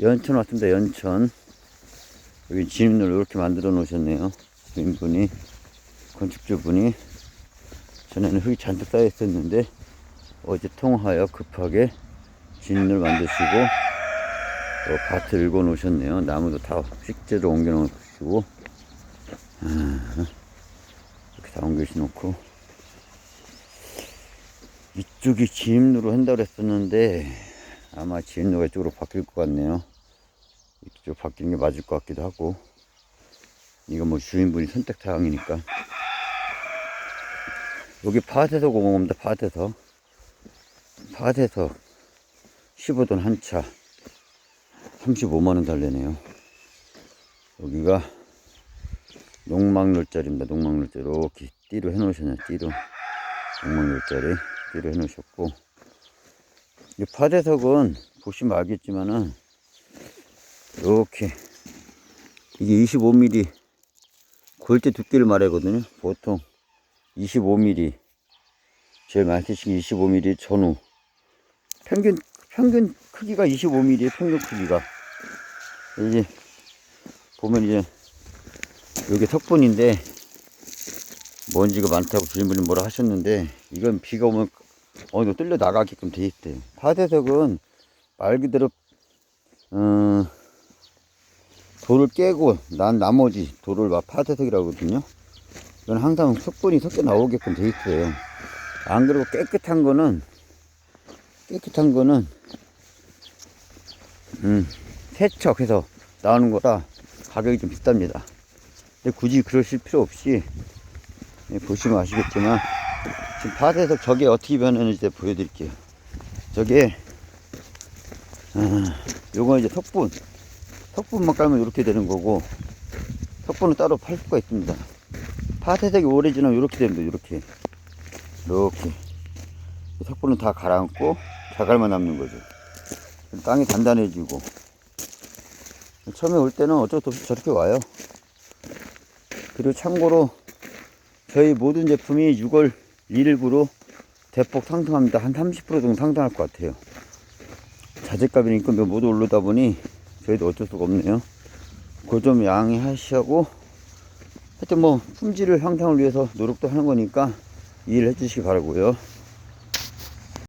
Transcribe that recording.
연천 왔습니다, 연천. 여기 진입로를 이렇게 만들어 놓으셨네요. 주인분이, 건축주분이. 전에는 흙이 잔뜩 쌓여 있었는데, 어제 통화하여 급하게 진입로를 만드시고, 또 밭을 읽어 놓으셨네요. 나무도 다 식재로 옮겨 놓으시고, 아, 이렇게 다 옮겨 놓고, 이쪽이 진입로로 한다고 했었는데, 아마 진입로가 이쪽으로 바뀔 것 같네요. 이쪽 바뀌는 게 맞을 것 같기도 하고. 이거 뭐 주인분이 선택 사항이니까. 여기 밭에서 공업입니다 밭에서. 밭에서 15돈 한차. 35만원 달래네요. 여기가 농막놀자리입니다 농막놀자리 이렇게 띠로 해놓으셨네요 띠로. 농막놀자리 띠로 해놓으셨고 이 밭에석은 보시면 알겠지만은 이렇게 이게 25mm 골대 두께를 말하거든요. 보통 25mm 제일 많이 쓰시는 25mm 전후. 평균 평균 크기가 25mm의 평균 크기가. 이제 보면 이제 여기 석분인데 먼지가 많다고 주인분이 뭐라 하셨는데 이건 비가 오면 어느 정도 뚫려 나가게끔 돼 있대요 파대석은 말 그대로 어, 돌을 깨고 난 나머지 돌을 막 파대석이라고 하거든요. 이건 항상 석분이 섞여 나오게끔 돼 있어요. 안 그러고 깨끗한 거는 깨끗한 거는 음, 세척해서 나오는 거라 가격이 좀 비쌉니다. 근데 굳이 그러실 필요 없이 예, 보시면 아시겠지만 지금 파대석 저게 어떻게 변하는지 보여드릴게요. 저게 아, 요거 이제 석분. 석분만 깔면 이렇게 되는 거고 석분은 따로 팔 수가 있습니다. 파태색이 오래 지나면 이렇게 됩니다 이렇게. 이렇게. 석분은 다 가라앉고 자갈만 남는 거죠. 땅이 단단해지고. 처음에 올 때는 어쩔 수 없이 저렇게 와요. 그리고 참고로 저희 모든 제품이 6월 1일부로 대폭 상승합니다 한 30% 정도 상승할 것 같아요 자재값이니까 모두 오르다 보니 저희도 어쩔 수가 없네요. 그 좀 양해하시고 하여튼 뭐 품질을 향상을 위해서 노력도 하는 거니까 이해를 해주시기 바라고요.